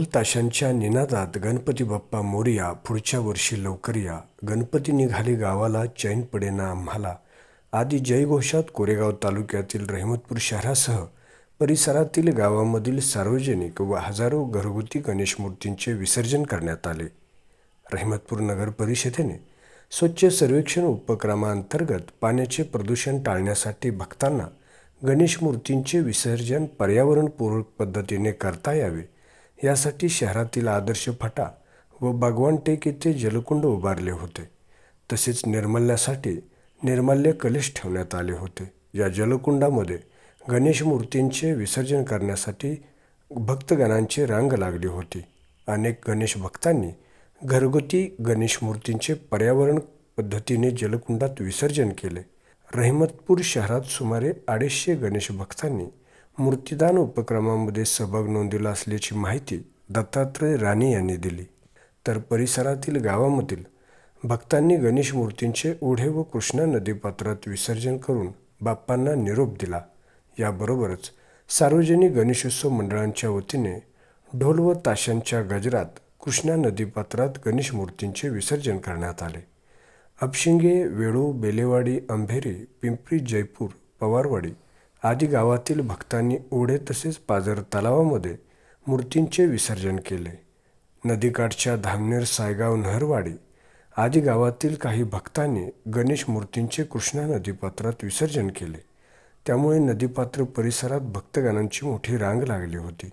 ढोल ताशांच्या निनादात गणपती बाप्पा मोरिया पुढच्या वर्षी लवकर या. गणपती निघाले गावाला चैन पडेना आम्हाला. आदी जयघोषात कोरेगाव तालुक्यातील रहिमतपूर शहरासह परिसरातील गावामधील सार्वजनिक व हजारो घरगुती गणेश मूर्तींचे विसर्जन करण्यात आले. रहिमतपूर नगर परिषदेने स्वच्छ सर्वेक्षण उपक्रमाअंतर्गत पाण्याचे प्रदूषण टाळण्यासाठी भक्तांना गणेश मूर्तींचे विसर्जन पर्यावरणपूरक पद्धतीने करता यावे यासाठी शहरातील आदर्श फाटा व बागवान टेक येथे जलकुंड उभारले होते. तसेच निर्मल्यासाठी निर्मल्य कलश ठेवण्यात आले होते. या जलकुंडामध्ये गणेश मूर्तींचे विसर्जन करण्यासाठी भक्तगणांची रांग लागली होती. अनेक गणेश भक्तांनी घरगुती गणेश मूर्तींचे पर्यावरण पद्धतीने जलकुंडात विसर्जन केले. रहिमतपूर शहरात सुमारे अडीचशे गणेश भक्तांनी मूर्तिदान उपक्रमामध्ये सहभाग नोंदवला असल्याची माहिती दत्तात्रय राणे यांनी दिली. तर परिसरातील गावामधील भक्तांनी गणेश मूर्तींचे ओढे व कृष्णा नदीपात्रात विसर्जन करून बाप्पांना निरोप दिला. याबरोबरच सार्वजनिक गणेशोत्सव मंडळांच्या वतीने ढोल व ताशांच्या गजरात कृष्णा नदीपात्रात गणेश मूर्तींचे विसर्जन करण्यात आले. अपशिंगे वेळू बेलेवाडी अंभेरी पिंपरी जयपूर पवारवाडी आधी गावातील भक्तांनी ओढे तसेच पाझर तलावामध्ये मूर्तींचे विसर्जन केले. नदीकाठच्या धामनेर सायगाव नहरवाडी आदी गावातील काही भक्तांनी गणेश मूर्तींचे कृष्णा नदीपात्रात विसर्जन केले. त्यामुळे नदीपात्र परिसरात भक्तगणांची मोठी रांग लागली होती.